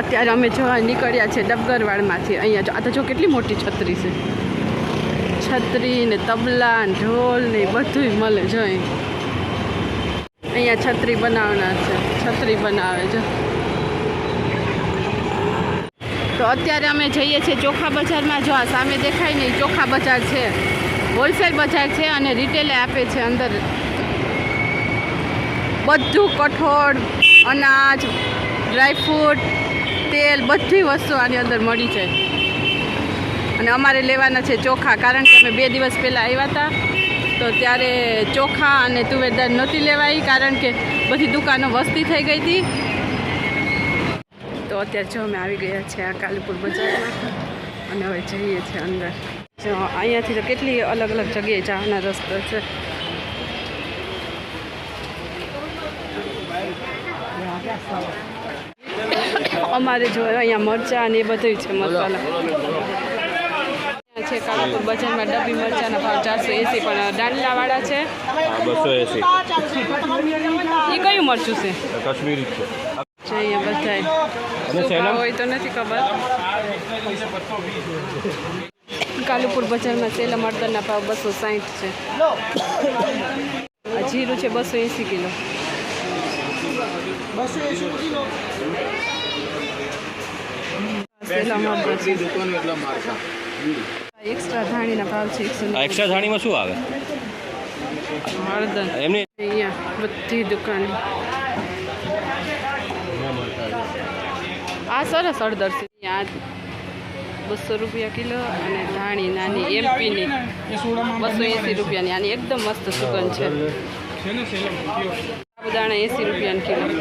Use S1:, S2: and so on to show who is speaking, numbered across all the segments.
S1: અત્યારે અમે જવા નીકળ્યા છે ડબગરવાડમાંથી. અહીંયા જો, આ તો જો કેટલી મોટી છત્રી છે. છત્રી ને તબલા ને ઢોલ ને બધું મળે જો અહીંયા છત્રી બનાવનાર છે. છત્રી બનાવે છે તો અત્યારે અમે જઈએ છીએ ચોખા બજારમાં. જો આ સામે દેખાય ને ચોખા બજાર છે. હોલસેલ બજાર છે અને રિટેલે આપે છે અંદર. બધું કઠોળ, અનાજ ડ્રાયફ્રૂટ તેલ, બધી વસ્તુ આની અંદર મળી જાય અને અમારે લેવાના છે ચોખા. કારણ કે અમે બે દિવસ પહેલાં આવ્યા હતા, તો ત્યારે ચોખા અને તુવેર દાળ નહોતી લેવાઈ, કારણ કે બધી દુકાનો વસ્તી થઈ ગઈ હતી. તો અત્યારે જો અમે આવી ગયા છે આ કાલુપુર બજારમાં. અને હવે જઈએ છીએ અંદર. જો અહીંયાથી તો કેટલી અલગ અલગ જગ્યાએ જવાના રસ્તો છે. અમારે જો અહીંયા મરચાં ને એ બધું છે મસાલા છે કાલાપુર બજારમાં ડબ્બી મરચાંના ભાવ ચારસો એસી પણ દાંડલાવાળા છે.
S2: બસો એસી.
S1: એ કયું મરચું છે?
S2: કાશ્મીરી છે.
S1: જઈએ
S2: સેલમ?
S1: હોય તો નથી ખબર. કાલુપુર બજારમાં સેલા મળતરના ભાવ બસો સાઠ છે. જીરું છે બસો એંસી કિલો. બસો મર્દર છે એક્સ્ટ્રા ધાણીના ભાવ છે એકસો
S2: આ એક્સ્ટ્રા થાળીમાં શું આવે?
S1: હળદર
S2: એમની
S1: અહીંયા બધી દુકાન. આ સરસ હળદર છે. અહીંયા બસો રૂપિયા કિલો અને ધાણી નાની એમપીની. બસો એંસી રૂપિયાની. આની એકદમ મસ્ત સુગંધ છે. સાબુદાણા એંસી રૂપિયાની કિલો. અને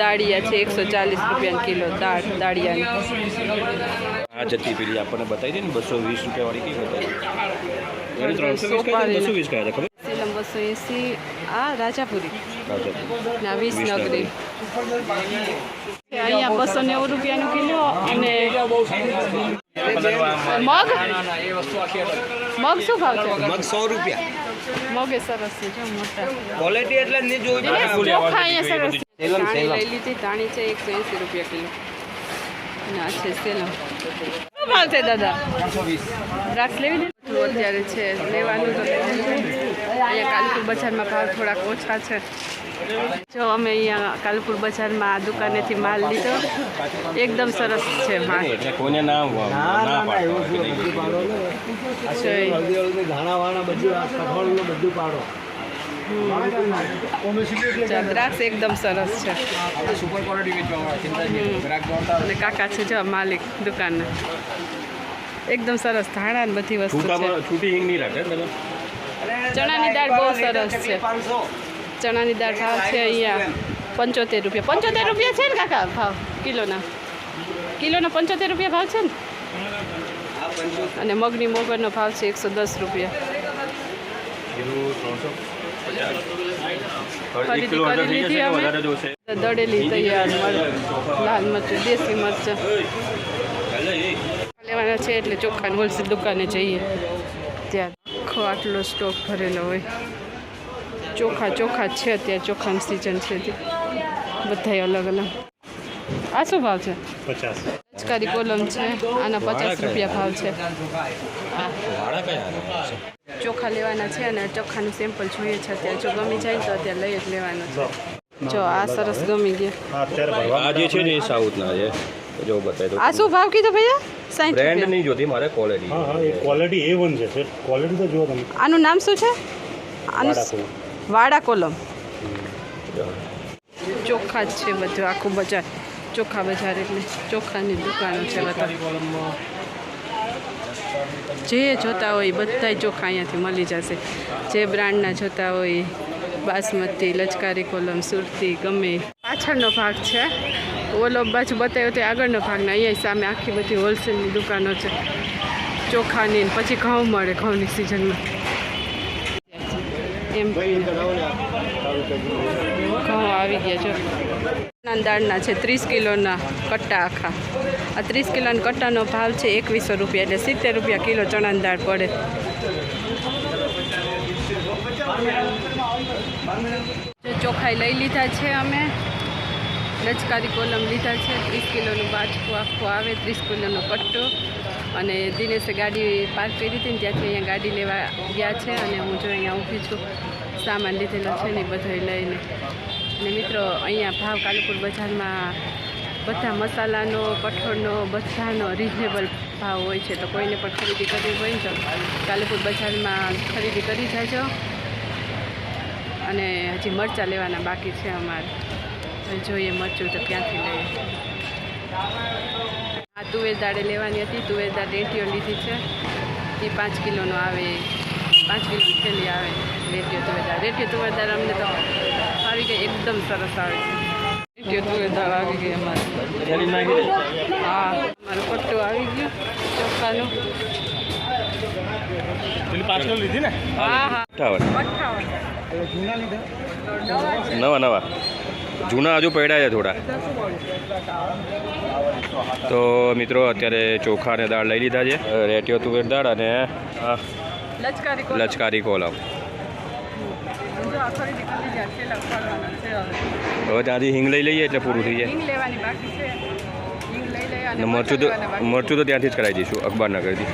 S1: દાળિયા છે એકસો ચાલીસ રૂપિયાની કિલો દાળ દાળિયાની.
S2: આ જતી પેલી આપણને બતાવી દે ને બસો વીસ રૂપિયાવાળી કઈ બતાવી ત્રણસો વીસ હતા ખબર?
S1: સેલમ બસો એંસી આ રાજાપુરી. ના વીસ વિસનગરી. અહીંયા બસો નેવું રૂપિયાનું કિલો અને મગ? મગ શું ભાવ છે?
S3: મગ સો રૂપિયા.
S1: મગ સરસ છે જો મોટા.
S3: ક્વોલિટી એટલે જ નહીં જોઈ
S1: એને ચોખા અહીંયા સરસ. છે.
S3: સેલમ, સેલમ.
S1: લઈ લીધી ધાણી છે એકસો એંસી રૂપિયા કિલો. ના છે સેલમ. શું ભાવ છે દાદા? દ્રાક્ષ લેવી ને? અત્યારે છે લેવાનું તો. અહીંયા કાલપુર બજારમાં ભાવ થોડાક ઓછા છે. જો અમે અહીંયા કાલપુર બજારમાં આ દુકાનેથી માલ લીધો. એકદમ સરસ છે માલ. દ્રાક્ષ એકદમ સરસ છે. અને કાકા છે જો માલિક દુકાનના. એકદમ સરસ ધાણા બધી વસ્તુ છે.
S2: છૂટામાં છૂટી હિંગ નહીં રાખે દાદા
S1: ચણાની દાળ બહુ સરસ છે. ચણાની દાળ ભાવ છે અહીંયા પંચોતેર રૂપિયા. પંચોતેર રૂપિયા છે ને કાકા ભાવ? કિલોના. કિલોના પંચોતેર રૂપિયા ભાવ છે ને? અને મગની મોગરનો ભાવ છે એકસો દસ રૂપિયા. દળેલી તૈયાર લાલ મરચું દેશી મરચા. લેવાના છે એટલે ચોખ્ખાની હોલસેલ દુકાને જઈએ. ત્યાં આખો આટલો સ્ટોક ભરેલો હોય. ચોખા ચોખા જ છે અત્યારે ચોખાની સિઝન છે તે. બધાય અલગ અલગ. આ શું ભાવ છે?
S2: પચાસ.
S1: લચકારી કોલમ છે આના પચાસ રૂપિયા ભાવ છે. ચોખા લેવાના છે અને ચોખાનું સેમ્પલ જોઈએ છે અત્યારે. જો ગમી જાય તો અત્યારે લઈ જ લેવાનું છે. જો. આ સરસ ગમી ગયા.
S2: આ જે છે ને એ સાઉથના છે. જો બતાવી દો
S1: આ શું ભાવ કીધો ભૈયા? સાઠ
S2: બ્રાન્ડ નહીં જોતી મારે ક્વોલિટી
S4: હા હા એ ક્વોલિટી એ વન છે સર ક્વોલિટી તો જો તમે.
S1: આનું નામ શું છે? આનું
S4: વાડા કોલમ.
S1: ચોખા જ છે બધું, આખું બજાર. ચોખા બજાર એટલે ચોખાની દુકાનો છે બધા. જે જોતા હોય બધાય ચોખા અહીંયાથી મળી જશે. જે બ્રાન્ડના જોતા હોય બાસમતી લચકારી કોલમ, સુરતી, ગમે. પાછળનો ભાગ છે. ઓલો બાજુ બતાવ્યો તે આગળનો ભાગના અહીંયા સામે આખી બધી હોલસેલની દુકાનો છે. ચોખાની પછી ઘઉં મળે, ઘઉંની સિઝનમાં એમ. ઘઉં આવી ગયા જો ચણા દાળના છે, ત્રીસ કિલોના કટ્ટા આખા. આ ત્રીસ કિલોના કટ્ટાનો ભાવ છે એકવીસો રૂપિયા, એટલે સિત્તેર રૂપિયા કિલો ચણાની દાળ પડે. જો ચોખાઈ લઈ લીધા છે અમે. લચકારી કોલમ લીધા છે. ત્રીસ કિલોનું બાજકું આખું આવે, ત્રીસ કિલોનો કટ્ટો. અને દિનેશે ગાડી પાર્ક કરી હતી ત્યાંથી અહીંયા ગાડી લેવા ગયા છે અને હું જો અહીંયા ઊભી છું. સામાન લીધેલો છે ને બધો લઈને. અને મિત્રો, અહીંયા ભાવ કાલુપુર બજારમાં બધા મસાલાનો, કઠોળનો, બધાનો રિઝનેબલ ભાવ હોય છે. તો કોઈને પણ ખરીદી કરવી હોય તો કાલુપુર બજારમાં ખરીદી કરી જાજો. અને હજી મરચાં લેવાના બાકી છે અમારે. જોઈએ મરચું તો ક્યાંથી લઈએ. આ તુવેર દાળે લેવાની હતી. તુવેર દાળ રેટીઓ લીધી છે. એ પાંચ કિલોનો આવે. પાંચ કિલો થેલી આવે રેટીઓ તુવેદાળ રેટીઓ તુવેદાળ અમને તો આવી ગઈ એકદમ સરસ આવે છે. રેટીઓ તુવેદાળ આવી ગઈ અમારે. હા મારું પટ્ટો આવી ગયો ચોખાનું.
S2: નવા નવા. જૂના હજુ પડ્યા છે થોડા. તો મિત્રો અત્યારે ચોખા અને દાળ લઈ લીધા છે. રેટિયો તુવેર દાળ અને
S1: લચકારી કોલમ. હવે.
S2: ત્યાંથી હિંગ લઈ લઈએ એટલે પૂરું થઈ જાય.
S1: હિંગ લેવાની બાકી છે. હિંગ લઈ લઈએ અને
S2: અને મરચું તો મરચું તો ત્યાંથી જ કરાવી દઈશું અખબારનગરથી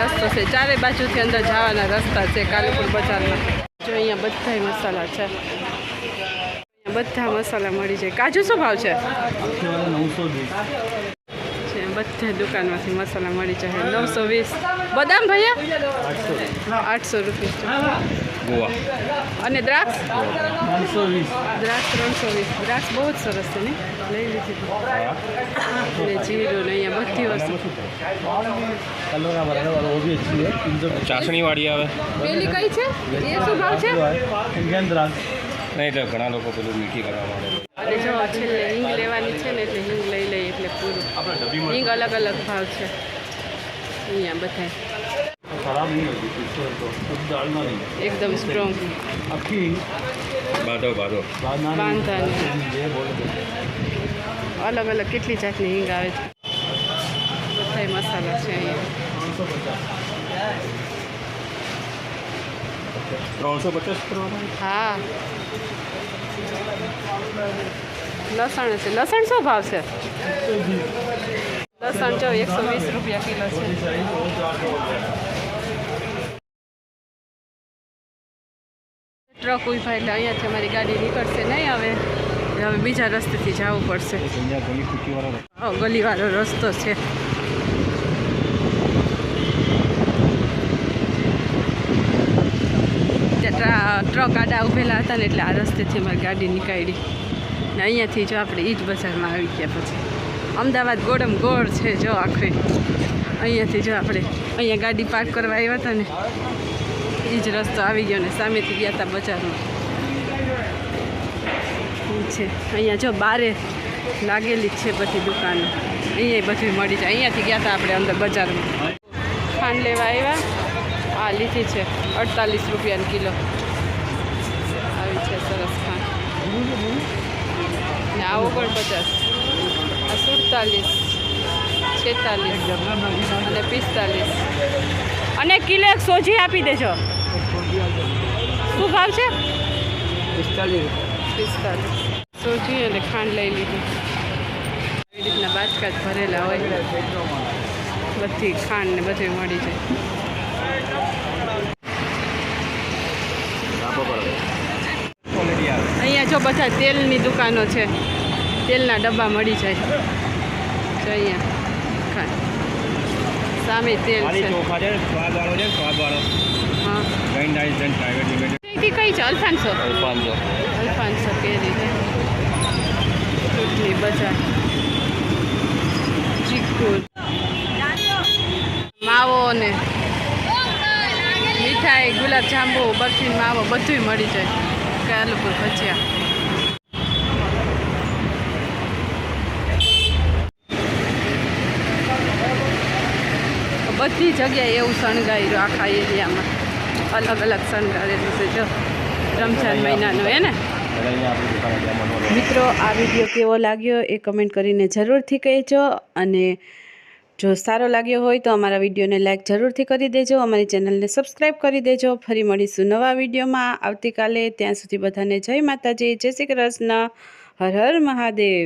S1: રસ્તો છે. ચારે બાજુથી અંદર જવાના રસ્તા છે કાલુપુર બજારમાં. જો અહીંયા બધાય મસાલા છે. બધા મસાલા મળી જાય. કાજુ શું ભાવ છે? છે બધે દુકાનમાંથી મસાલા મળી જાય. નવસો વીસ. બદામ ભૈયા? આઠસો રૂપિયા
S2: ગોવા.
S1: અને દ્રાક્ષ? દ્રાક્ષ ત્રણસો વીસ. દ્રાક્ષ બહુ જ સરસ છે ને? લઈ લીધી. અને જીરું ને અહીંયા બધી વસ્તુ.
S2: ચાસણીવાળી આવે.
S1: પેલી કઈ છે? એ શું ભાવ છે?
S2: નહીં એટલે ઘણા લોકો પેલું મીઠી કરવા
S1: માંડે જો છેલ્લે હિંગ લેવાની છે ને એટલે હિંગ લઈ લઈએ એટલે પૂરું. હિંગ અલગ અલગ ભાવ છે. અહીંયા બધા એકદમ સ્ટ્રોંગ
S2: બાધો બાધો.
S1: બાંધાની. અલગ અલગ કેટલી જાતની હિંગ આવે છે. બધા મસાલા છે અહીંયા.
S2: ત્રણસો પચાસ
S1: હા. લસણ છે લસણ શું ભાવ છે? લસણ જો એકસો વીસ રૂપિયા કિલો છે. ટ્રક ઊભા એટલે અહીંયાથી અમારી ગાડી નીકળશે નહીં હવે. હવે બીજા રસ્તેથી જવું પડશે. ગલીવાળો રસ્તો છે ત્યાં ટ્રા- ટ્રક આડા ઊભેલા હતા ને એટલે આ રસ્તેથી અમારી ગાડી નીકાળી. ને અહીંયાથી જો આપણે એ જ બજારમાં આવી ગયા પછી. અમદાવાદ ગોડમ ગોળ છે જો આખરે. અહીંયાથી જો આપણે અહીંયા ગાડી પાર્ક કરવા આવ્યા હતા ને એ જ રસ્તો આવી ગયો ને સામેથી ગયા હતા બજારમાં. છે? અહીંયા જો બારે લાગેલી છે બધી દુકાનો. અહીંયા બધી મળી જાય. અહીંયાથી ગયા હતા આપણે અંદર બજારમાં. ખાંડ લેવા આવ્યા. આ લીધી છે અડતાલીસ રૂપિયાની કિલો આવી છે સરસ ખાંડ ને આવો પણ પચાસ. આ સુડતાલીસ છેતાલીસ અને પિસ્તાલીસ. અને કિલો એક સોજી આપી દેજો. શું ભાવ છે? પિસ્તાલીસ. સોજી અને ખાંડ લઈ લીધી. એવી રીતના બાચકા ભરેલા હોય. બધી ખાંડ ને બધું મળી જાય. અહીંયા જો બધા તેલની દુકાનો છે. તેલના ડબ્બા મળી જાય. જો અહીંયા સામે તેલ છે. હા. કઈ છે? અલ્ફાન્સો?
S2: અલ્ફાન્સો.
S1: અલ્ફાન્સો કેરી છે. ચૂંટણી બજાર. ચીકુ માવો ને મીઠાઈ ગુલાબ જાંબુ બરફી માવો બધુંય મળી જાય. કાલુપુર ભજીયા. બધી જગ્યાએ એવું શણગાર્યું આખા એરિયામાં. અલગ અલગ શણગારેલું છે, જો. રમઝાન મહિનાનું, હે ને? મિત્રો, આ વીડિયો કેવો લાગ્યો એ કમેન્ટ કરીને જરૂરથી કહેજો અને જો સારો લાગ્યો હોય તો અમારા વિડીયોને લાઈક જરૂરથી કરી દેજો, અમારી ચેનલને સબસ્ક્રાઈબ કરી દેજો. ફરી મળીશું નવા વિડીયોમાં. આવતીકાલે ત્યાં સુધી બધાને જય માતાજી, જય શ્રી કૃષ્ણ. હર હર મહાદેવ.